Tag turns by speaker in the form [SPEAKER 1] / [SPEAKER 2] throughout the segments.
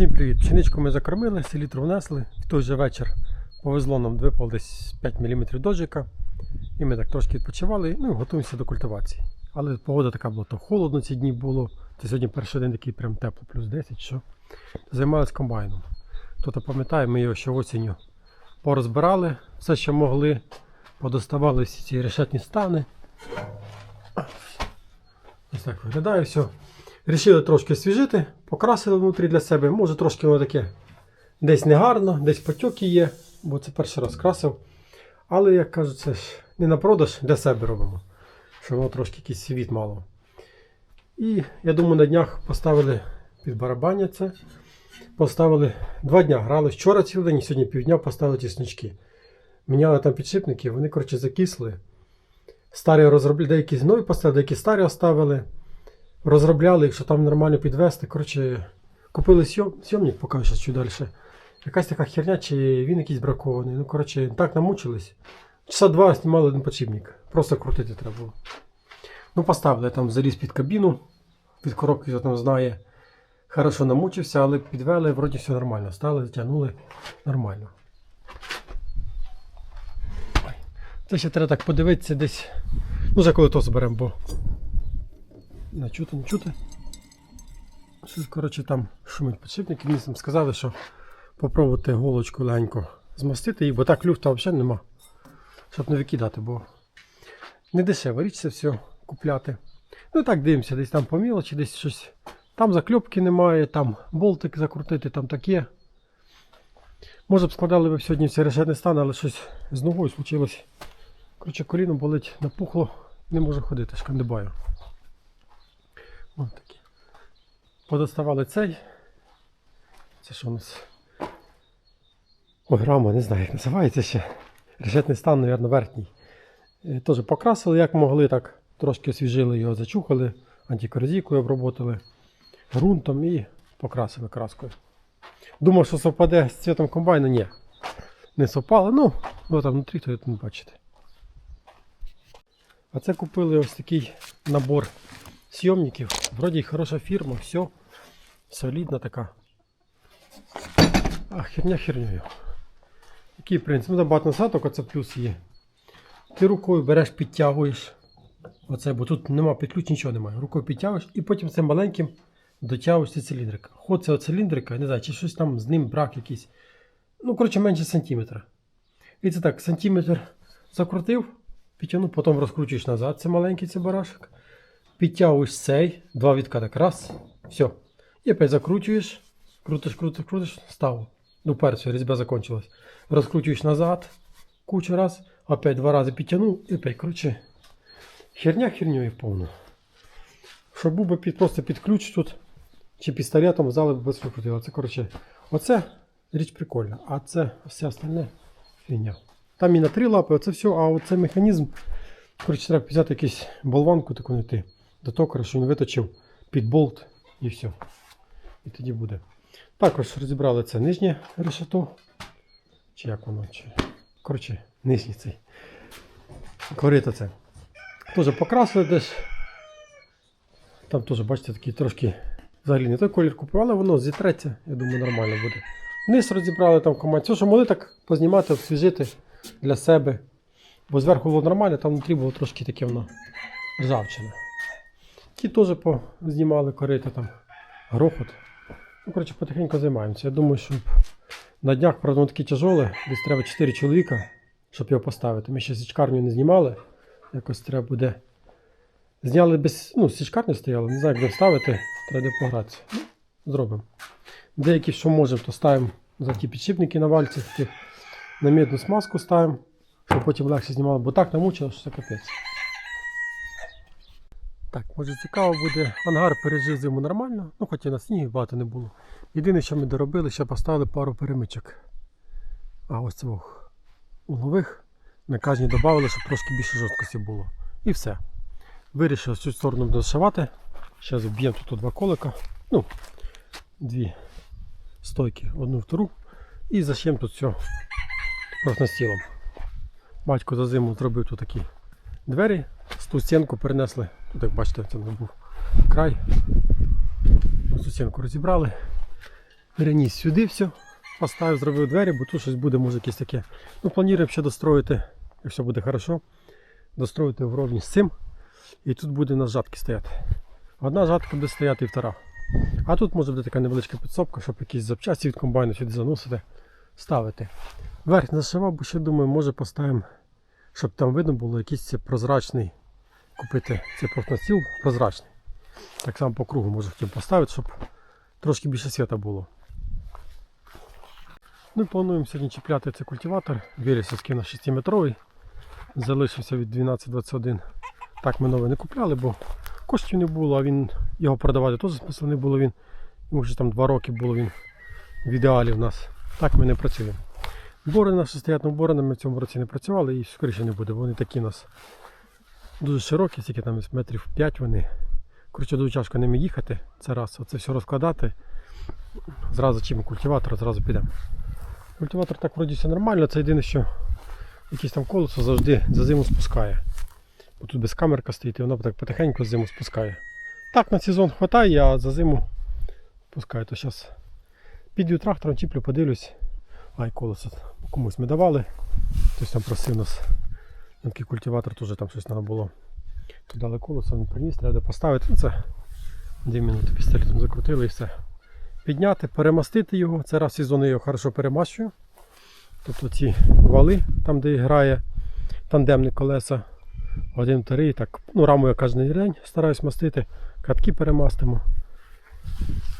[SPEAKER 1] Всім привіт! Пшеничку ми закормили, селітру внесли. В той же вечір повезло нам випав десь 5 мм дощика. І ми так трошки відпочивали, ну готуємося до культивації. Але погода така була, то холодно ці дні було. Це сьогодні перший день такий прям тепло, плюс 10, що займалися комбайном. Хто-то пам'ятає, ми його ще осінню порозбирали, все, що могли, подоставали всі ці решетні стани. Ось так виглядає все. Рішили трошки освіжити, покрасили внутрі для себе. Може трошки воно таке десь негарно, десь потьоки є, бо це перший раз красив. Але, як кажуть, це ж не на продаж, для себе робимо. Щоб воно трошки якийсь світ мало. І я думаю, на днях поставили під барабання це. Поставили два дня грали. Вчора цілий день, сьогодні півдня поставили тіснички. Міняли там підшипники, вони, коротше, закисли. Старі розробляли, деякі нові поставили, деякі старі оставили розробляли, якщо там нормально підвести. Коротше, купили сйомник, поки що далі. Якась така херня, чи він якийсь бракований. Ну, коротше, так намучились. Часа два знімали один подшипник. Просто крутити треба було. Ну, поставили я там заліз під кабіну, під коробки, хто там знає. Хорошо намучився, але підвели, вроді все нормально. Стали, затягнули нормально. Це ще треба так подивитися десь. Ну, за коли то зберемо, бо не чути, не чути. Щось, коротше, там шумить підшипник. Мені там сказали, що попробувати голочку легенько змастити їх, бо так люфта взагалі нема. Щоб не викидати, бо не дешево річ це все купляти. Ну так дивимося, десь там по мілочі, десь щось. Там закльопки немає, там болтик закрутити, там таке. Може б складали б сьогодні все решетний стан, але щось з ногою случилось. Коротше, коліно болить, напухло, не можу ходити, шкандибаю. Ось такі. Подоставали цей. Це що у нас? Ой, рама, не знаю, як називається ще. Решетний стан, мабуть, верхній. Е, Теж покрасили, як могли, так трошки освіжили його, зачухали, антикорозійкою оброботали, ґрунтом і покрасили краскою. Думав, що совпаде з цвітом комбайну, ні. Не совпало, ну, бо там внутрі, то не бачите. А це купили ось такий набор съемників. Вроді хороша фірма, все. Солідна така. А херня хернею. Який принцип? Ну там багато насадок, оце плюс є. Ти рукою береш, підтягуєш. Оце, бо тут нема підключ, нічого немає. Рукою підтягуєш і потім цим маленьким дотягуєш цей циліндрик. Ход цього циліндрика, не знаю, чи щось там з ним брак якийсь. Ну, коротше, менше сантиметра. І це так, сантиметр закрутив, підтягнув, потім розкручуєш назад, це маленький цей барашок підтягуєш цей, два відка так раз, все. І опять закручуєш, крутиш, крутиш, крутиш, став. Ну, перша різьба закончилась. Розкручуєш назад, кучу раз, опять два рази підтягнув і опять круче. Херня херньою повно. Щоб був би під, просто під ключ тут, чи пістолетом взяли б без викрутили. Це, коротше, оце річ прикольна, а це все остальне фігня. Там і на три лапи, оце все, а оце механізм. Коротше, треба взяти якусь болванку таку знайти до токаря, що він виточив під болт і все. І тоді буде. Також розібрали це нижнє решето. Чи як воно? Чи... Коротше, нижній цей. Корито це. Теж покрасили десь. Там теж, бачите, такий трошки взагалі не той колір купували, воно зітреться, я думаю, нормально буде. Низ розібрали там команд. Все, що могли так познімати, обсвіжити для себе. Бо зверху було нормально, там внутрі було трошки таке воно ржавчина. Ті теж знімали корито там, грохот. Ну, коротше, потихеньку займаємося. Я думаю, що на днях, правда, таке тяжоле, десь треба 4 чоловіка, щоб його поставити. Ми ще січкарню не знімали. Якось треба буде. Зняли без. Ну, січкарню стояли, не знаю, як де ставити, треба де погратися. Ну, зробимо. Деякі, що можемо, то ставимо за ті підшипники на вальці, на медну смазку ставимо, щоб потім легше знімали, бо так намучило, що це капець. Так, може цікаво буде. Ангар пережив зиму нормально, ну хоча на снігу багато не було. Єдине, що ми доробили, ще поставили пару перемичок. А ось цих углових на кожній додали, щоб трошки більше жорсткості було. І все. Вирішив цю сторону дошивати. Зараз вб'ємо тут два колика. Ну, дві стойки, одну втору. І заш'ємо тут все профнастілом. Батько за зиму зробив тут такі двері, ту стінку перенесли. Тут, як бачите, це був край. Цю стінку розібрали. переніс сюди все, поставив, зробив двері, бо тут щось буде, може якесь таке. Ну, плануємо ще достроїти, якщо буде хорошо, достроїти вровні з цим. І тут буде у нас жатки стояти. Одна жатка буде стояти і втора. А тут може бути така невеличка підсобка, щоб якісь запчасті від комбайну сюди заносити, ставити. Верх зашивав, бо ще думаю, може поставимо, щоб там видно було якийсь прозрачний. Купити цей профнастіл прозрачний. Так само по кругу може хотів поставити, щоб трошки більше світа було. Ну і плануємо сьогодні чіпляти цей культиватор. Вірісовський на 6-метровий. Залишився від 12-21. Так ми новий не купляли, бо коштів не було, а він його продавати теж смисла не було. Він, йому вже там 2 роки було він в ідеалі в нас. Так ми не працюємо. Бори наші стоять, але бори ми в цьому році не працювали і скоріше не буде, бо вони такі у нас дуже широкі, тільки там метрів 5 вони. Коротше, дуже тяжко ними їхати. Це раз, оце все розкладати. Зразу чим культиватор, зразу підемо. Культиватор так вроді все нормально, це єдине, що якесь там колесо завжди за зиму спускає. Бо тут без камерка стоїть і воно так потихеньку зиму спускає. Так на сезон хватає, а за зиму пускає. То зараз піду трактором, чіплю, подивлюсь. Ай, колесо комусь ми давали. Хтось там просив нас. Такий культиватор теж там щось треба було. Дали колесо, він приніс, треба поставити. Ну, Це 2 минути пістолетом закрутили і все. Підняти, перемастити його. Це раз в сезон його хорошо перемащую. Тобто ці вали, там де грає тандемні колеса. Один, вторий, так, ну раму я кожен день стараюсь мастити, катки перемастимо.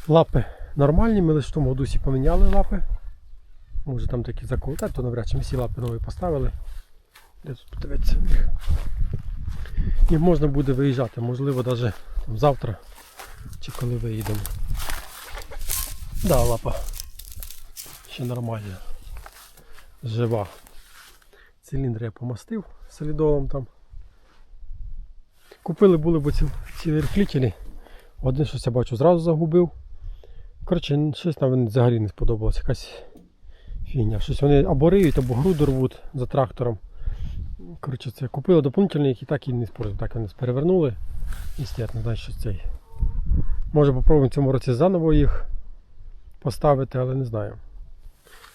[SPEAKER 1] Лапи нормальні, ми лише в тому году поміняли лапи. Може там такі заколоти, то навряд чи ми всі лапи нові поставили. Де? І можна буде виїжджати, можливо, навіть завтра чи коли виїдемо. Да, лапа ще нормальна. Жива. Циліндр я помастив солідолом там. Купили були б ці, ці рифлітелі. Один щось я бачу зразу загубив. Коротше, щось там мені взагалі не сподобалось. Якась фігня. Щось вони або риють, або груду рвуть за трактором. Коротше, це купили доповнительні, які так і не спортили. Так вони перевернули і стоять, не знаю, що цей. Може попробуємо цьому році заново їх поставити, але не знаю.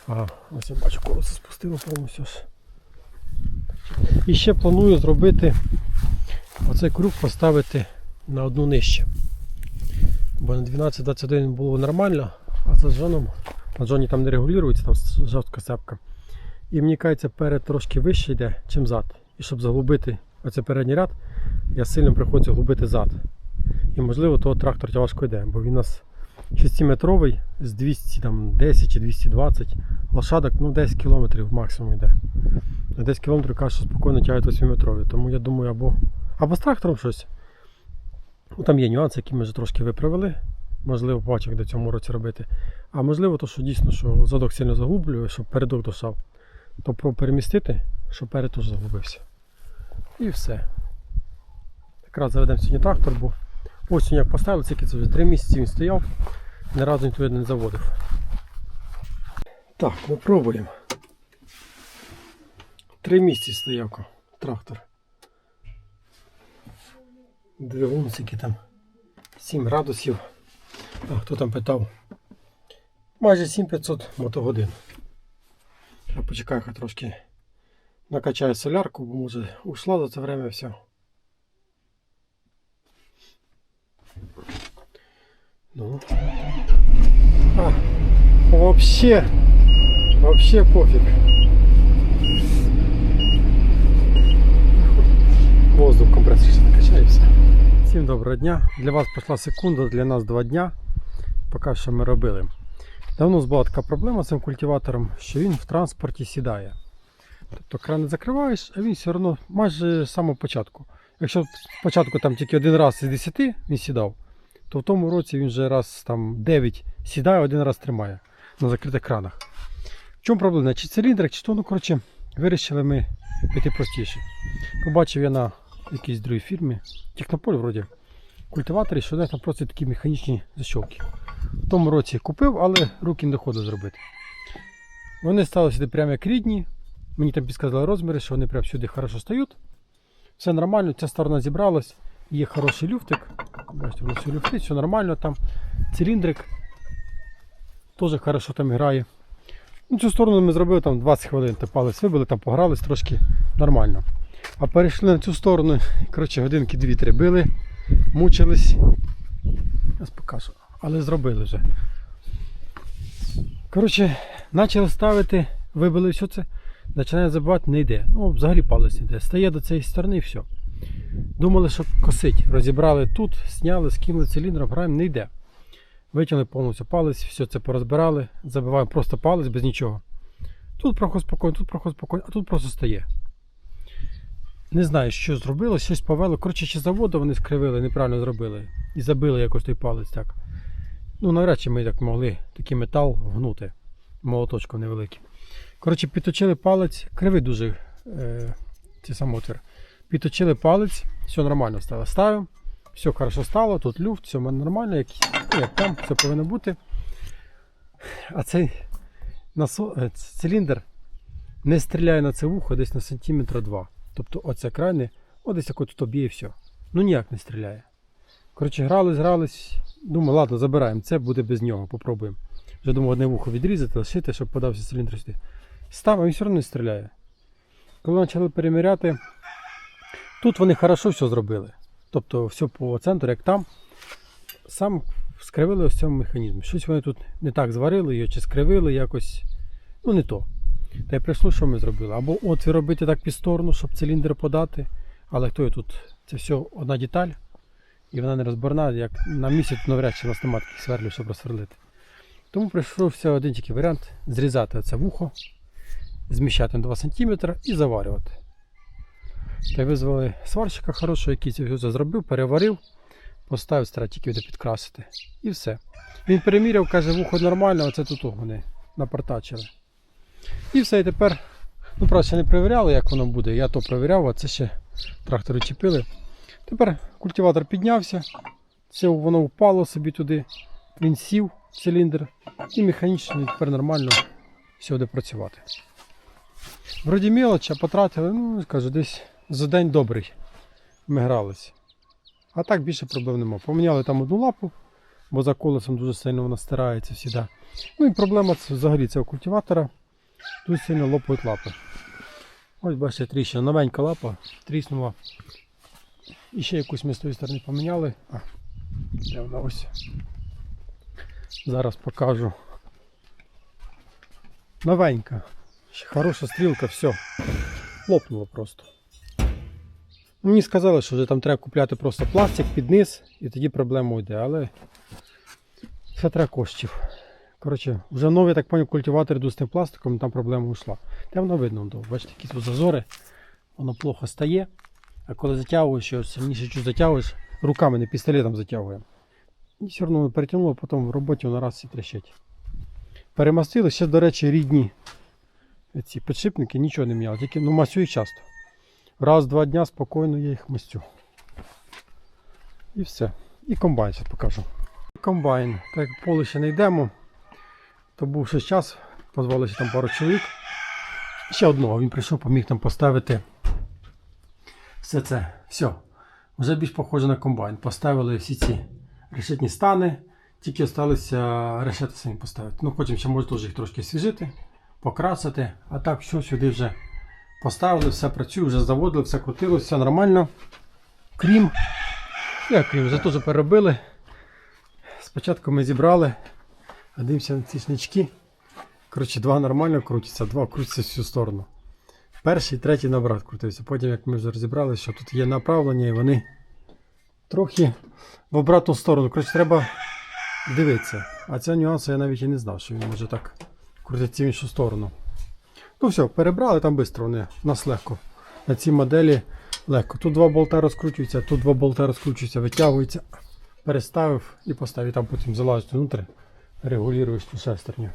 [SPEAKER 1] Ага, ось я бачу, колесо спустило повністю. І ще планую зробити оцей круг поставити на одну нижче. Бо на 12-21 було нормально, а за джоном, на джоні там не регулюється, там жорстка сепка. І мені кажеться, перед трошки вище йде, чим зад. І щоб заглубити оцей передній ряд, я сильно приходиться глубити зад. І можливо того трактор тяжко йде, бо він у нас 6-метровий з 210 чи 220 лошадок, ну 10 км максимум йде. На 10 км каже, що спокійно тягає 8-метрові. Тому я думаю, або, або з трактором щось. Ну, там є нюанси, які ми вже трошки виправили. Можливо, побачив, як до цьому році робити. А можливо, то, що дійсно що задок сильно заглублює, щоб передок дошав. То перемістити, щоб перед теж заглубився. І все. Якраз заведемо сьогодні трактор, бо осінь як поставили, тільки це вже 3 місяці він стояв, ні разу ніхто не заводив. Так, ну пробуємо. Три місяці стояв трактор. Двигун скільки там 7 градусів. А хто там питав? Майже 7500 мотогодин. Я почекаю, хай трошки накачаю солярку, бо може ушла за це время все. Ну. А, вообще, вообще пофиг. Воздух компресор ще. Всім доброго дня. Для вас пройшла секунда, для нас два дня. Поки що ми робили. Давно була така проблема з цим культиватором, що він в транспорті сідає. Тобто крани закриваєш, а він все одно майже з самого початку. Якщо спочатку там тільки один раз із 10 він сідав, то в тому році він вже раз там 9 сідає, один раз тримає на закритих кранах. В чому проблема? Чи циліндрик, чи то, ну коротше, вирішили ми піти простіше. Побачив я на якійсь другій фірмі, Технополь вроді, культиваторі, що десь там просто такі механічні защолки. В тому році купив, але руки не доходить зробити. Вони стали сюди прямо як рідні. Мені там підказали розміри, що вони прямо сюди хорошо стають. Все нормально, ця сторона зібралась, є хороший люфтик. Бачите, воно все все нормально там. Циліндрик. Теж хорошо там грає. Ну, цю сторону ми зробили там 20 хвилин, та палець вибили, там погрались трошки нормально. А перейшли на цю сторону, коротше, годинки 2-3 били, мучились. Зараз покажу. Але зробили вже. Коротше, почали ставити, вибили все це, починає забивати, не йде. Ну, взагалі палець не йде. Стає до цієї сторони і все. Думали, що косить. Розібрали тут, зняли, скинули циліндром, граємо, не йде. Витягли повністю палець, все це порозбирали, забиваємо просто палець без нічого. Тут проходить спокійно, тут проходить спокійно, а тут просто стає. Не знаю, що зробило, щось повело. Коротше, чи заводу вони скривили, неправильно зробили. І забили якось той палець так. Ну, навряд чи ми так могли такий метал вгнути молоточком невеликим. Коротше, підточили палець, кривий дуже е, цей самотвір. Підточили палець, все нормально стало. Ставимо, все хорошо стало, тут люфт, все нормально, як, ну, як там, все повинно бути. А цей насо, е, циліндр не стріляє на це вухо десь на сантиметра два. Тобто оце крайне, о десь як тут б'є і все. Ну ніяк не стріляє. Коротше, грались, грались. Думаю, ладно, забираємо це, буде без нього, попробуємо. Вже думав одне вухо відрізати, лишити, щоб подався циліндр сюди. Став, а він все одно не стріляє. Коли почали переміряти, тут вони хорошо все зробили. Тобто все по центру, як там. Сам скривили ось цьому механізмі. Щось вони тут не так зварили його, чи скривили якось. Ну не то. Та й прийшло, що ми зробили. Або отвір робити так під сторону, щоб циліндр подати. Але хто тут? Це все одна деталь. І вона не розборна, як на місяць навряд чи у нас немає таких щоб розсверлити. Тому прийшовся один тільки варіант зрізати це вухо, зміщати на 2 см і заварювати. Та визвали сварщика хорошого, який все зробив, переварив, поставив стара тільки буде підкрасити. І все. Він переміряв, каже, вухо нормально, а це тут вони напортачили. І все, і тепер, ну правда, ще не перевіряли, як воно буде. Я то перевіряв, а це ще трактори чіпили. Тепер культиватор піднявся, все воно впало собі туди, він сів циліндр і механічно тепер нормально все буде працювати. Вроді мелочі, а потратили, ну скажу, десь за день добрий. Ми гралися. А так більше проблем нема. Поміняли там одну лапу, бо за колесом дуже сильно вона стирається завжди. Ну і проблема це взагалі цього культиватора. Дуже сильно лопають лапи. Ось бачите, тріщина, новенька лапа, тріснула. І ще якусь ми з тої сторони поміняли. А, де вона ось. Зараз покажу. Новенька. Ще Хороша стрілка, все. Лопнуло просто. Мені сказали, що вже там треба купляти просто пластик під низ і тоді проблема йде, але це треба коштів. Коротше, вже новий, так поняв, культиватор йду з тим пластиком, там проблема йшла. Та воно видно, бачите, які тут зазори, воно плохо стає. А коли затягуєш, що сильніше чуть затягуєш, руками не пістолетом затягуємо. І все одно перетягнуло, потім в роботі воно раз всі трещать. Перемастили, ще, до речі, рідні ці підшипники, нічого не міняли, тільки ну, масю і часто. Раз-два дня спокійно я їх мастю. І все. І комбайн зараз покажу. Комбайн. Так як поле ще не йдемо, то був ще час, позвалися там пару чоловік. Ще одного він прийшов, поміг там поставити все це. Все. Вже більш похоже на комбайн. Поставили всі ці решетні стани, тільки залишилося решети самі поставити. Ну, потім ще теж їх трошки свіжити, покрасити, а так все сюди вже поставили, все працює, вже заводили, все крутилося, все нормально. Крім, як крім, вже теж переробили. Спочатку ми зібрали, дивимося на ці шнички. Коротше, два нормально крутяться, два крутяться всю сторону. Перший, третій наоборот крутився. Потім, як ми вже розібрали, що тут є направлення, і вони трохи в обратну сторону. Коротше, треба дивитися. А цього нюансу я навіть і не знав, що він може так крутитися в іншу сторону. Ну все, перебрали там швидко вони. Нас легко. На цій моделі легко. Тут два болта розкручуються, тут два болта розкручуються, витягуються. Переставив і поставив, там потім залазить внутрі, регулюєш ту шестерню.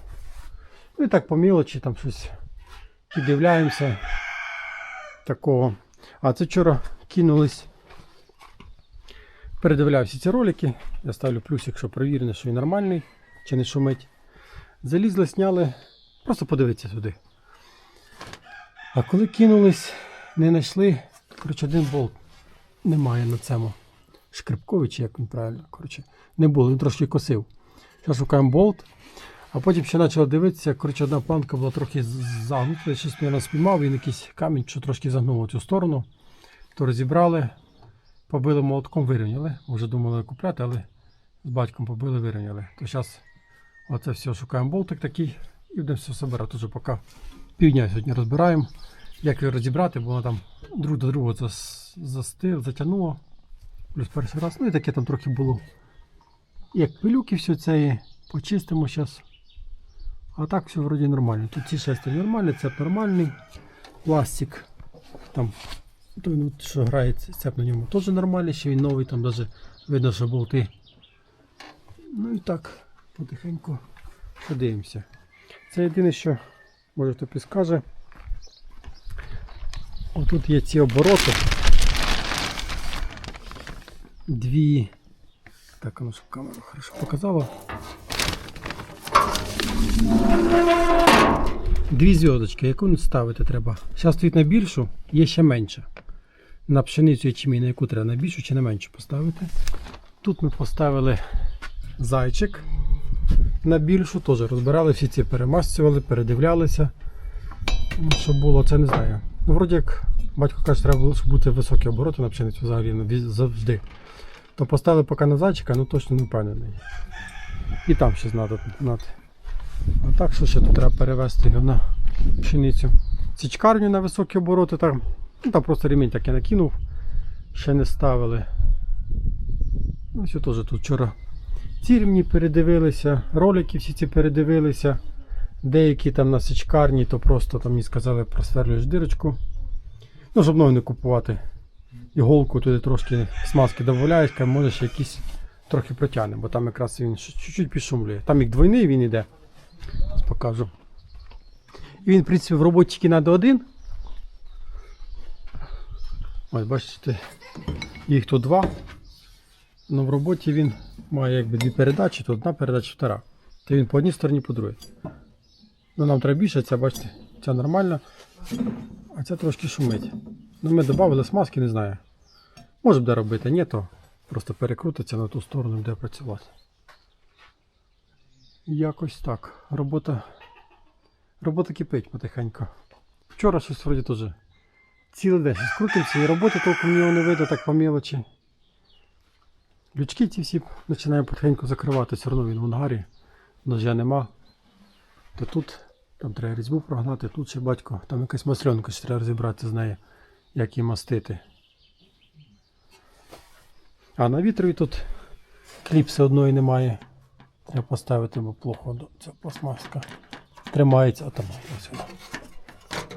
[SPEAKER 1] Ну і так по мілочі там щось піддивляємося такого. А це вчора кинулись. Передивлявся ці ролики. Я ставлю плюсик, що перевірене, що він нормальний, чи не шумить. Залізли, сняли, просто подивитися туди. А коли кинулись, не знайшли, коротше, один болт немає на цьому. Шкрипкові, чи як він правильно. Коротше, не було, він трошки косив. Зараз шукаємо болт. А потім ще почав дивитися, коротше, одна планка була трохи загнута, я щось мабуть, спіймав, він якийсь камінь, що трошки загнув цю сторону. То розібрали, побили молотком, вирівняли. Вже думали купляти, але з батьком побили, вирівняли. То зараз оце все шукаємо болтик такий і будемо все собирати. Уже поки півдня сьогодні розбираємо. Як його розібрати, бо воно там друг до другого зас- застиг, затягнуло. Плюс перший раз. Ну і таке там трохи було. Як пилюки все це почистимо зараз. А так все вроді нормально. Тут ці шести нормальні, цеп нормальний. Пластик. Там ну, що грає цеп на ньому теж нормальний, ще він новий, там навіть видно, що болти. Ну і так, потихеньку подивимося. Це єдине, що може хто підскаже. Отут є ці обороти. Дві. Так, воно щоб камеру хорошо показала. Дві зв'язочки, яку ставити треба. Зараз стоїть на більшу, є ще менше. На пшеницю ячмінь, на яку треба на більшу чи на меншу поставити. Тут ми поставили зайчик на більшу, теж розбирали всі ці перемащували, передивлялися. Ну, Щоб було, це не знаю. Ну, вроді як батько каже, треба було, щоб бути високі обороти на пшеницю взагалі ну, завжди. То поставили поки на зайчика, ну точно не впевнений. І там ще знати. А так, що ще тут треба перевести його на пшеницю. Січкарню на високі обороти, там, ну, там просто ремінь так я накинув, ще не ставили. Все теж тут вчора ці рівні передивилися, ролики всі ці передивилися. Деякі там на січкарні, то просто там мені сказали просверлюєш дирочку. Ну, щоб нові не купувати. Іголку туди трошки смазки додаєш, можеш якісь трохи протягне, бо там якраз він чуть-чуть підшумлює. Там як двойний він іде. Зараз покажу. І він, в принципі, в роботі тільки треба один. Ось, бачите, їх тут два. Ну в роботі він має якби дві передачі, то одна передача, втора. То він по одній стороні, по другій. Ну нам треба більше, ця, бачите, ця нормальна, а ця трошки шумить. Ну ми додали смазки, не знаю. Може буде робити, ні, то просто перекрутиться на ту сторону, де працювати. Якось так. Робота. Робота кипить потихеньку. Вчора щось вроді теж цілий день щось крутився і роботи толком нього не видно, так по мілочі. Лючки ці всі починають потихеньку закривати, все одно він в ангарі, ножа нема. То тут там треба різьбу прогнати, тут ще батько, там якась масльонка ще треба розібратися з нею, як її мастити. А на вітрові тут кліпси одної немає. Треба поставити, бо плохо ця пластмаска тримається, а ось вона.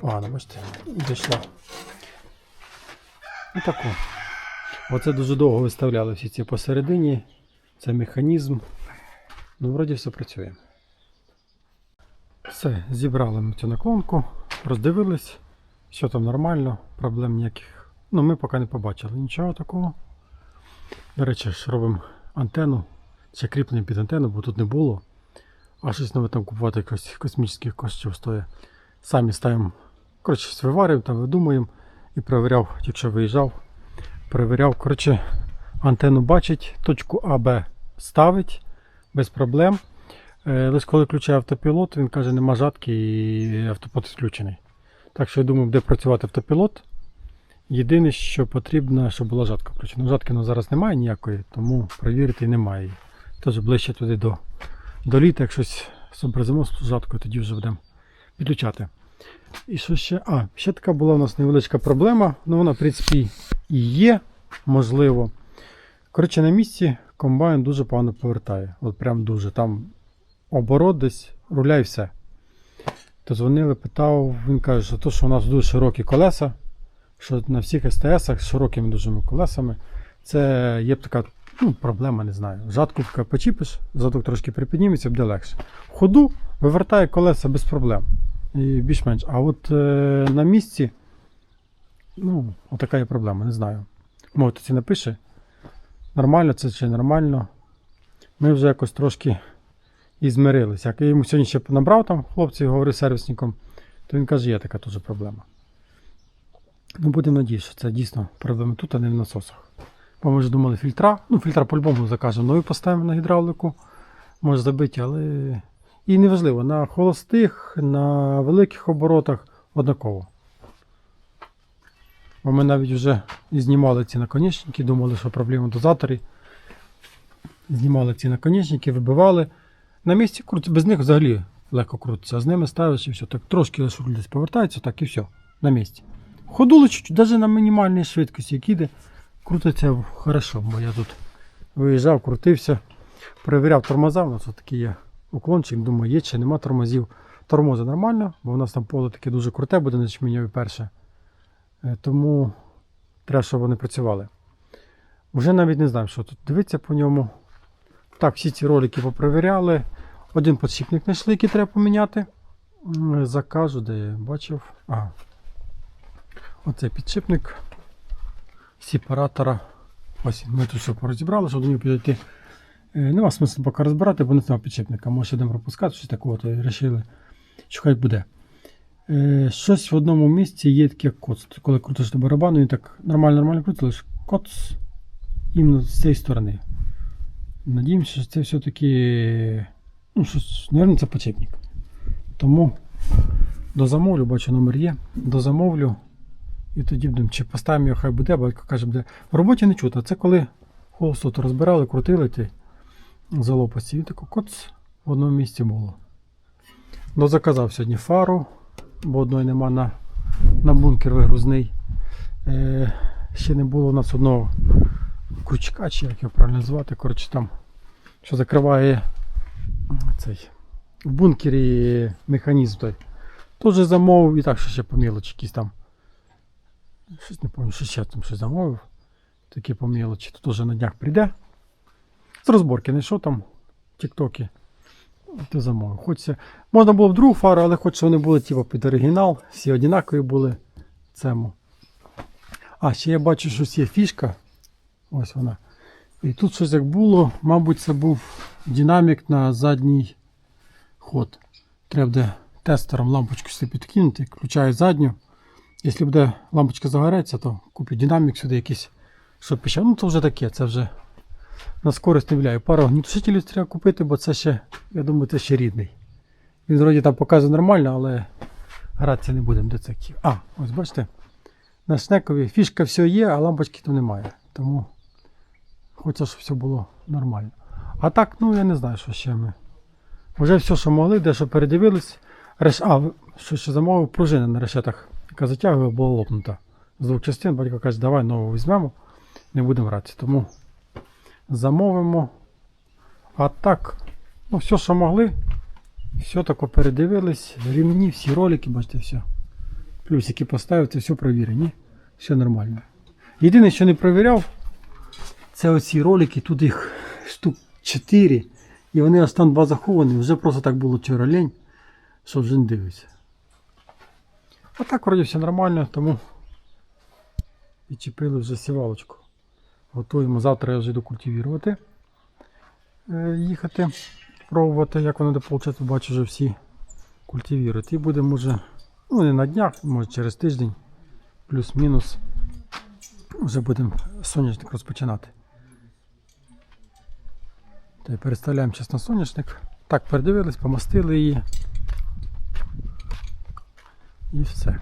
[SPEAKER 1] Погано, бачите, дійшла. І таку. Оце дуже довго виставляли всі ці посередині. Це механізм. Ну, вроді все працює. Все, зібрали ми цю наклонку, роздивились, що там нормально, проблем ніяких. Ну, ми поки не побачили нічого такого. До речі, ж робимо антенну, ще кріплення під антенну, бо тут не було. А щось нове там купувати якось космічних коштів стоїть. Самі ставимо, коротше, виварюємо, там видумуємо і перевіряв, якщо виїжджав, перевіряв, коротше, антенну бачить, точку АБ ставить без проблем. Е, Лише коли включає автопілот, він каже, нема жатки і автопілот відключений. Так що я думаю, буде працювати автопілот. Єдине, що потрібно, щоб була жатка включена. Ну, Жатки ну, зараз немає ніякої, тому перевірити немає її. Тож ближче туди до, до літа, як щось зобразимо з жаткою, тоді вже будемо підключати. І що ще? А, ще така була у нас невеличка проблема. Ну вона, в принципі, і є, можливо. Коротше, на місці комбайн дуже погано повертає. От прям дуже. Там оборот десь, руля і все. То дзвонили, питав, він каже, що то, що у нас дуже широкі колеса, що на всіх СТС-ах з широкими дуже колесами, це є така ну, проблема, не знаю. Жатку поки почіпиш, задок трошки припідніметься, буде легше. В ходу вивертає колеса без проблем. І більш-менш. А от е, на місці, ну, отака є проблема, не знаю. Може, це напише. Нормально це чи нормально. Ми вже якось трошки і змирилися. Як я йому сьогодні ще набрав там хлопці, говорив сервісником, то він каже, є така теж проблема. Ну, будемо надіятися, що це дійсно проблема тут, а не в насосах. Бо ми вже думали фільтра. Ну, фільтра по-любому закажемо нові поставимо на гідравлику. Може забиті, але І неважливо, на холостих, на великих оборотах однаково. Бо ми навіть вже знімали ці наконечники, думали, що проблема дозаторі. Знімали ці наконечники, вибивали. На місці крутиться, без них взагалі легко крутиться. А з ними ставиш і все. Так трошки лише десь повертається, так і все. На місці. Ходуло чуть-чуть, навіть на мінімальній швидкості, як іде, крутиться хорошо. Бо я тут виїжджав, крутився, перевіряв тормоза. У нас такий є уклончик, думаю, є чи нема тормозів. Тормози нормально, бо у нас там поле таке дуже круте буде на чміньові перше. Е, Тому треба, щоб вони працювали. Вже навіть не знаю, що тут дивиться по ньому. Так, всі ці ролики попровіряли. Один подшипник знайшли, який треба поміняти. Закажу, де я бачив. Ага. Оцей підшипник сепаратора. Ось ми тут все порозібрали, щоб до нього підійти. Е, Нема смислу поки розбирати, бо не знав підшипника. Може йдемо пропускати, щось такого, то вирішили, що хай буде. Е, щось в одному місці є таке коц. Коли крутиш до барабану, він так нормально нормально крутить, лише коц іменно з цієї сторони. Надіємося, що це все-таки. Ну, щось, мабуть, це подшипник. Тому дозамовлю, бачу, номер є. Дозамовлю. І тоді будемо, чи поставимо його, хай буде, батько каже, буде. В роботі не чути. Це коли холосту розбирали, крутили ті залопасті. І тако коц в одному місці було. Дозаказав сьогодні фару, бо одної нема на, на бункер вигрузний. Е, ще не було у нас одного крючка, чи як його правильно звати. Коротше, там, що закриває цей в бункері механізм той. Тут же замовив і так, що ще по мілочі якісь там. Щось не пам'ятаю, що ще там щось замовив. Такі по мілочі. Тут уже на днях прийде. З розборки знайшов там в Тіктокі. Ти замовив. Хочеться. Можна було б другу фару, але хоч вони були типу, під оригінал, всі однакові були цьому. А, ще я бачу, що є фішка. Ось вона. І тут щось як було, мабуть, це був динамік на задній ход. Треба буде тестером лампочку підкинути, включаю задню. Якщо буде лампочка загореться, то куплю динамік сюди якийсь, щоб піщав. Ну, то вже таке, це вже на скорость не вляю. Пару огнітушителів треба купити, бо це ще, я думаю, це ще рідний. Він вроді там показує нормально, але гратися не будемо до цих. А, ось бачите, на шнекові фішка все є, а лампочки там немає. Тому хочеться, щоб все було нормально. А так, ну я не знаю, що ще ми. Вже все, що могли, дещо передивились. Реш... А, що ще замовив, пружина на решетах, яка затягує, була лопнута. З двох частин, батько каже, давай нову візьмемо, не будемо гратися. Тому замовимо. А так, ну все, що могли, все тако передивились. Рівні, всі ролики, бачите, все. Плюсики поставив, це все провірені. Все нормально. Єдине, що не провіряв, це оці ролики, тут їх штук 4. І вони два заховані, вже просто так було вчора лень, що вже не дивився. А так вроді все нормально, тому відчепили вже сівалочку. Готуємо. Завтра я вже йду культивірувати. Е, Їхати, пробувати, як воно виходити, бачу вже всі культивірувати. І будемо вже, ну не на днях, може через тиждень, плюс-мінус. Вже будемо соняшник розпочинати. Та переставляємо зараз на соняшник. Так, передивились, помастили її. І все.